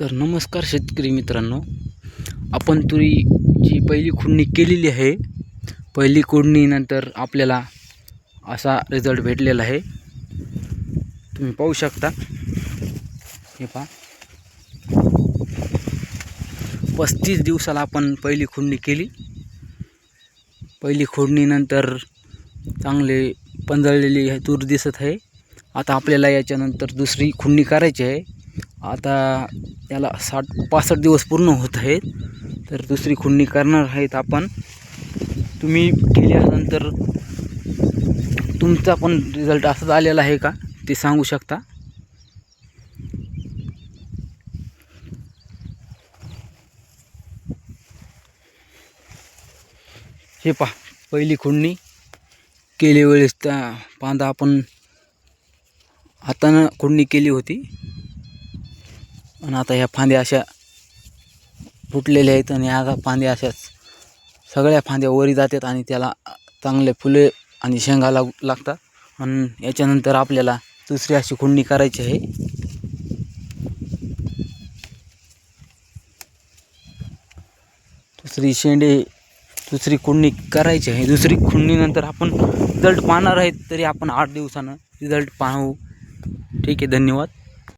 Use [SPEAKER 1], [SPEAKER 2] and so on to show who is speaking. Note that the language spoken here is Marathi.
[SPEAKER 1] तर नमस्कार शेतकरी मित्रांनो. आपण तुरी जी पहिली खुडणी केलेली आहे पहिली खुडणीनंतर आपल्याला असा रिझल्ट भेटलेला आहे. तुम्ही पाहू शकता. हे पहा. पस्तीस दिवसाला आपण पहिली खुडणी केली. पहिली खुडणीनंतर चांगले पंजळलेली हे तूर दिसत आहे. आता आपल्याला याच्यानंतर दुसरी खुडणी करायची आहे. आता याला साठ पासष्ट दिवस पूर्ण होत आहेत. तर दुसरी खुंडणी करणार आहेत आपण. तुम्ही केल्यानंतर तुमचा पण रिझल्ट असाच आलेला आहे का? ते सांगू शकता? हे पहा पहिली खुंडणी केली वेळेस त्या पांदा आपण हातानं खुंडणी केली होती. पण आता ह्या फांद्या अशा फुटलेल्या आहेत आणि आता फांद्या अशाच सगळ्या फांद्या वरी जातात आणि त्याला चांगले फुले आणि शेंगा लाग लागतात. आणि याच्यानंतर आपल्याला दुसरी अशी खुंडणी करायची आहे. दुसरी शेंडे दुसरी खुंडणी करायची आहे. दुसरी खुंडीनंतर आपण रिझल्ट पाहणार आहेत तरी आपण आठ दिवसानं रिझल्ट पाहू. ठीक आहे धन्यवाद.